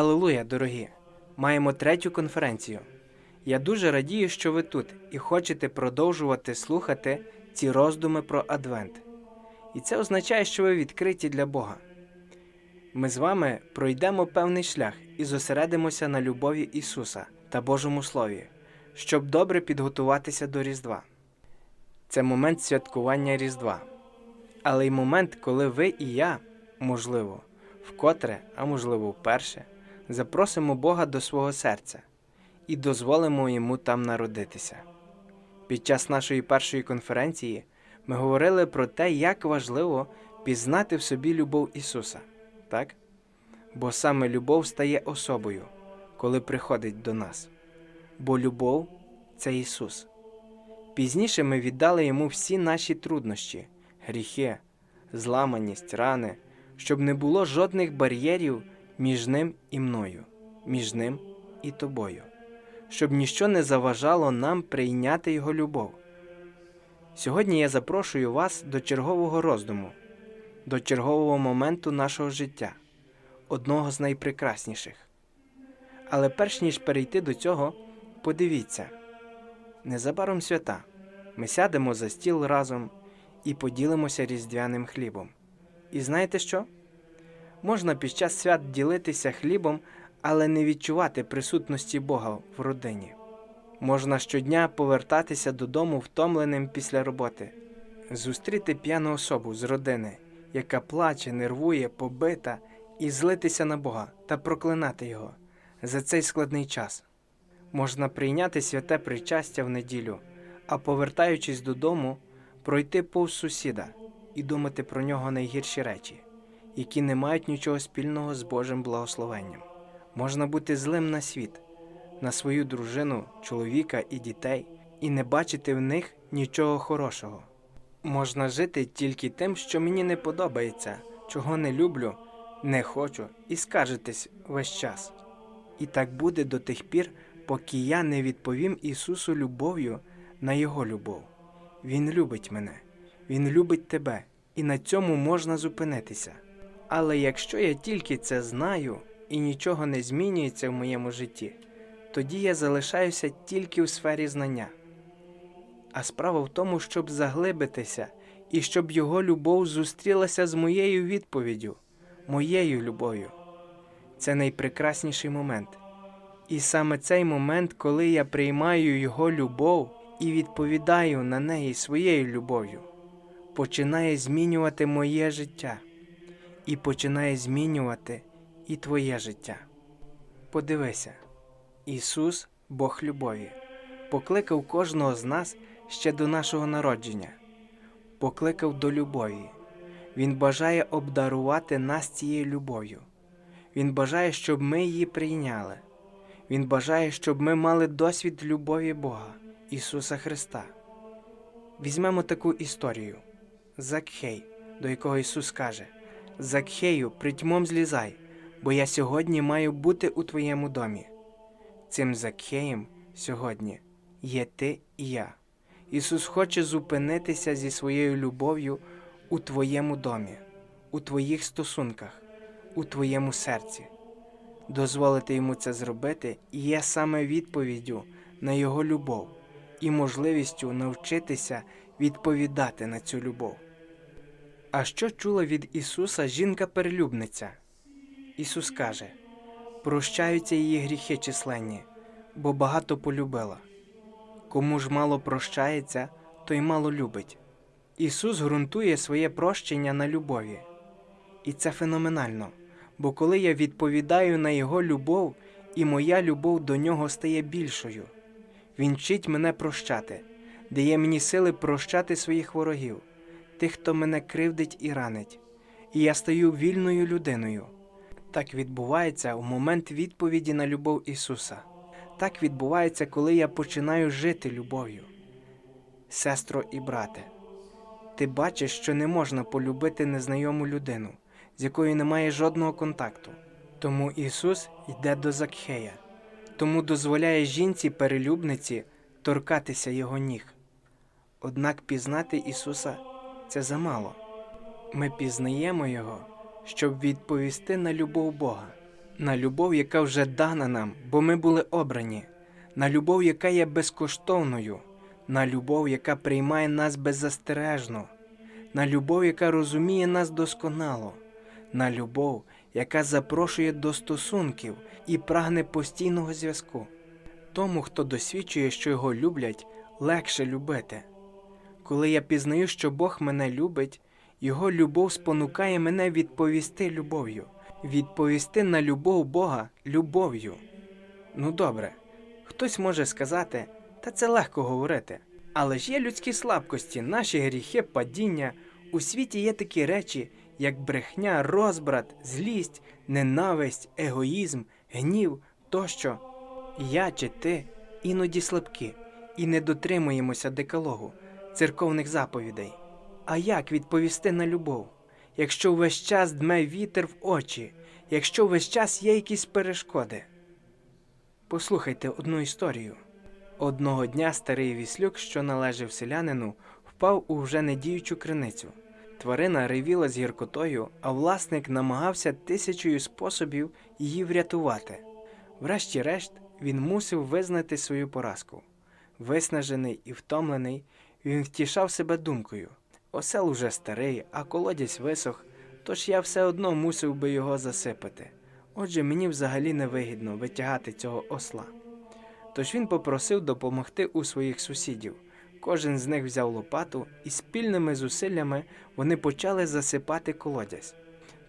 Алелуя, дорогі! Маємо третю конференцію. Я дуже радію, що ви тут і хочете продовжувати слухати ці роздуми про Адвент. І це означає, що ви відкриті для Бога. Ми з вами пройдемо певний шлях і зосередимося на любові Ісуса та Божому Слові, щоб добре підготуватися до Різдва. Це момент святкування Різдва, але й момент, коли ви і я, можливо, вкотре, а можливо, вперше, запросимо Бога до свого серця і дозволимо йому там народитися. Під час нашої першої конференції ми говорили про те, як важливо пізнати в собі любов Ісуса, так? Бо саме любов стає особою, коли приходить до нас. Бо любов це Ісус. Пізніше ми віддали йому всі наші труднощі, гріхи, зламаність, рани, щоб не було жодних бар'єрів між ним і мною, між ним і тобою, щоб ніщо не заважало нам прийняти Його любов. Сьогодні я запрошую вас до чергового роздуму, до чергового моменту нашого життя, одного з найпрекрасніших. Але перш ніж перейти до цього, подивіться незабаром свята. Ми сядемо за стіл разом і поділимося різдвяним хлібом. І знаєте що? Можна під час свят ділитися хлібом, але не відчувати присутності Бога в родині. Можна щодня повертатися додому втомленим після роботи, зустріти п'яну особу з родини, яка плаче, нервує, побита, і злитися на Бога та проклинати Його за цей складний час. Можна прийняти святе причастя в неділю, а повертаючись додому, пройти повз сусіда і думати про нього найгірші речі, які не мають нічого спільного з Божим благословенням. Можна бути злим на світ, на свою дружину, чоловіка і дітей, і не бачити в них нічого хорошого. Можна жити тільки тим, що мені не подобається, чого не люблю, не хочу, і скаржитись весь час. І так буде до тих пір, поки я не відповім Ісусу любов'ю на Його любов. Він любить мене, Він любить тебе, і на цьому можна зупинитися. Але якщо я тільки це знаю і нічого не змінюється в моєму житті, тоді я залишаюся тільки у сфері знання. А справа в тому, щоб заглибитися і щоб його любов зустрілася з моєю відповіддю, моєю любов'ю. Це найпрекрасніший момент. І саме цей момент, коли я приймаю його любов і відповідаю на неї своєю любов'ю, починає змінювати моє життя і починає змінювати і твоє життя. Подивися, Ісус, Бог любові, покликав кожного з нас ще до нашого народження, покликав до любові. Він бажає обдарувати нас цією любов'ю. Він бажає, щоб ми її прийняли. Він бажає, щоб ми мали досвід любові Бога, Ісуса Христа. Візьмемо таку історію Закхей, до якого Ісус каже: Закхею, притьмом злізай, бо я сьогодні маю бути у твоєму домі. Цим Закхеєм сьогодні є ти і я. Ісус хоче зупинитися зі своєю любов'ю у твоєму домі, у твоїх стосунках, у твоєму серці. Дозволити йому це зробити є саме відповіддю на Його любов і можливістю навчитися відповідати на цю любов. А що чула від Ісуса жінка-перелюбниця? Ісус каже: прощаються її гріхи численні, бо багато полюбила. Кому ж мало прощається, той мало любить. Ісус ґрунтує своє прощення на любові. І це феноменально, бо коли я відповідаю на Його любов, і моя любов до нього стає більшою, Він вчить мене прощати, дає мені сили прощати своїх ворогів, тих, хто мене кривдить і ранить, і я стаю вільною людиною. Так відбувається у момент відповіді на любов Ісуса. Так відбувається, коли я починаю жити любов'ю. Сестро і брате, ти бачиш, що не можна полюбити незнайому людину, з якою немає жодного контакту. Тому Ісус йде до Закхея, тому дозволяє жінці перелюбниці торкатися його ніг. Однак пізнати Ісуса це замало. Ми пізнаємо Його, щоб відповісти на любов Бога, на любов, яка вже дана нам, бо ми були обрані, на любов, яка є безкоштовною, на любов, яка приймає нас беззастережно, на любов, яка розуміє нас досконало, на любов, яка запрошує до стосунків і прагне постійного зв'язку. Тому, хто досвідчує, що його люблять, легше любити. Коли я пізнаю, що Бог мене любить, Його любов спонукає мене відповісти любов'ю, відповісти на любов Бога любов'ю. Ну добре, хтось може сказати, та це легко говорити. Але ж є людські слабкості, наші гріхи, падіння. У світі є такі речі, як брехня, розбрат, злість, ненависть, егоїзм, гнів тощо. Я чи ти іноді слабкі і не дотримуємося декалогу, церковних заповідей. А як відповісти на любов, якщо весь час дме вітер в очі, якщо весь час є якісь перешкоди? Послухайте одну історію. Одного дня старий віслюк, що належав селянину, впав у вже недіючу криницю. Тварина ревіла з гіркотою, а власник намагався тисячою способів її врятувати. Врешті-решт, він мусив визнати свою поразку. Виснажений і втомлений, він втішав себе думкою. Осел уже старий, а колодязь висох, тож я все одно мусив би його засипати. Отже, мені взагалі невигідно витягати цього осла. Тож він попросив допомогти у своїх сусідів. Кожен з них взяв лопату, і спільними зусиллями вони почали засипати колодязь.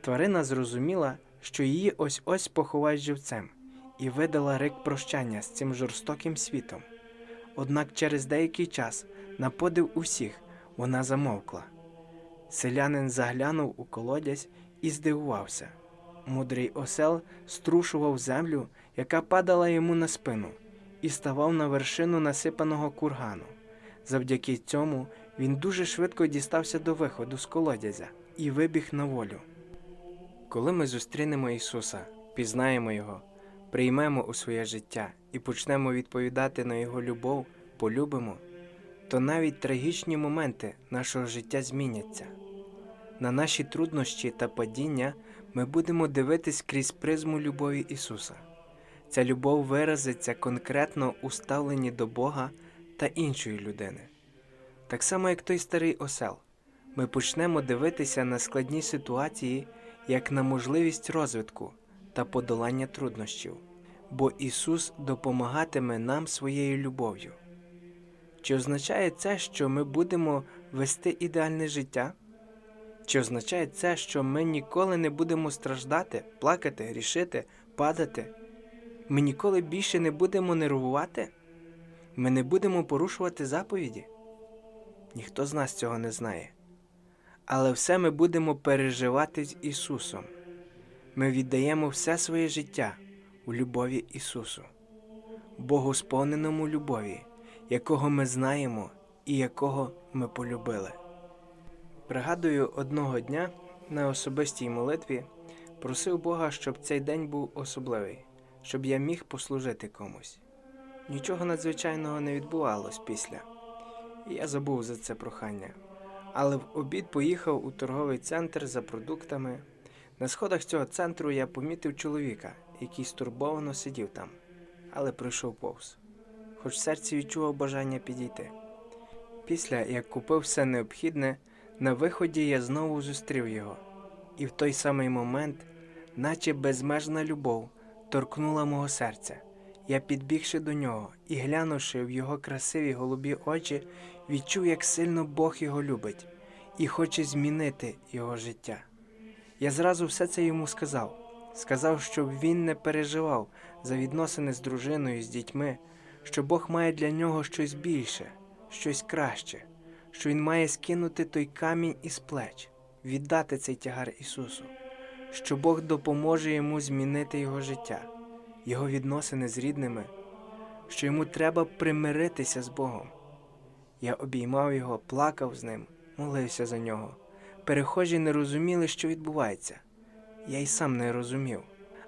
Тварина зрозуміла, що її ось ось поховають живцем, і видала рик прощання з цим жорстоким світом. Однак через деякий час, на подив усіх, вона замовкла. Селянин заглянув у колодязь і здивувався. Мудрий осел струшував землю, яка падала йому на спину, і ставав на вершину насипаного кургану. Завдяки цьому він дуже швидко дістався до виходу з колодязя і вибіг на волю. Коли ми зустрінемо Ісуса, пізнаємо Його, приймемо у своє життя і почнемо відповідати на Його любов, полюбимо, то навіть трагічні моменти нашого життя зміняться. На наші труднощі та падіння ми будемо дивитись крізь призму любові Ісуса. Ця любов виразиться конкретно у ставленні до Бога та іншої людини. Так само, як той старий осел, ми почнемо дивитися на складні ситуації як на можливість розвитку та подолання труднощів, бо Ісус допомагатиме нам своєю любов'ю. Чи означає це, що ми будемо вести ідеальне життя? Чи означає це, що ми ніколи не будемо страждати, плакати, грішити, падати? Ми ніколи більше не будемо нервувати? Ми не будемо порушувати заповіді? Ніхто з нас цього не знає. Але все ми будемо переживати з Ісусом. Ми віддаємо все своє життя у любові Ісусу, Богу сповненому любові, якого ми знаємо і якого ми полюбили. Пригадую, одного дня на особистій молитві просив Бога, щоб цей день був особливий, щоб я міг послужити комусь. Нічого надзвичайного не відбувалось після, я забув за це прохання. Але в обід поїхав у торговий центр за продуктами. На сходах цього центру я помітив чоловіка, який стурбовано сидів там, але пройшов повз, хоч в серці відчував бажання підійти. Після як купив все необхідне, на виході я знову зустрів його, і в той самий момент, наче безмежна любов, торкнула мого серця. Я, підбігши до нього і глянувши в його красиві голубі очі, відчув, як сильно Бог його любить і хоче змінити його життя. Я зразу все це йому сказав. Сказав, щоб він не переживав за відносини з дружиною, з дітьми, що Бог має для нього щось більше, щось краще, що він має скинути той камінь із плеч, віддати цей тягар Ісусу, що Бог допоможе йому змінити його життя, його відносини з рідними, що йому треба примиритися з Богом. Я обіймав його, плакав з ним, молився за нього. Перехожі не розуміли, що відбувається. Я й сам не розумів,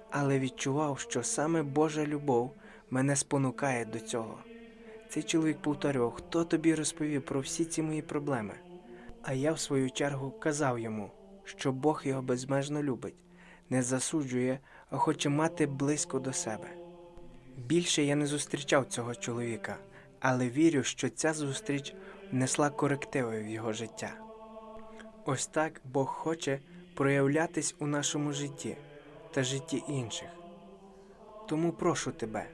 але відчував, що саме Божа любов мене спонукає до цього. Цей чоловік повторював, хто тобі розповів про всі ці мої проблеми. А я, в свою чергу, казав йому, що Бог його безмежно любить, не засуджує, а хоче мати близько до себе. Більше я не зустрічав цього чоловіка, але вірю, що ця зустріч внесла корективи в його життя. Ось так Бог хоче проявлятись у нашому житті та житті інших. Тому прошу тебе,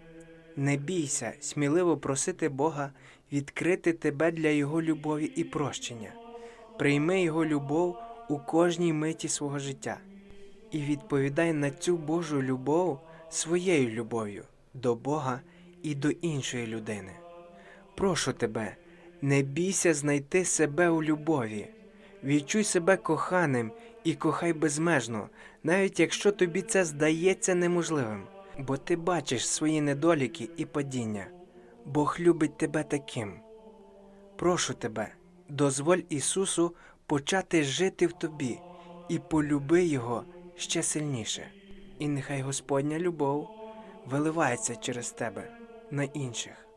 не бійся сміливо просити Бога відкрити тебе для Його любові і прощення. Прийми Його любов у кожній миті свого життя і відповідай на цю Божу любов своєю любов'ю до Бога і до іншої людини. Прошу тебе, не бійся знайти себе у любові. Відчуй себе коханим і кохай безмежно, навіть якщо тобі це здається неможливим, бо ти бачиш свої недоліки і падіння. Бог любить тебе таким. Прошу тебе, дозволь Ісусу почати жити в тобі і полюби Його ще сильніше. І нехай Господня любов виливається через тебе на інших.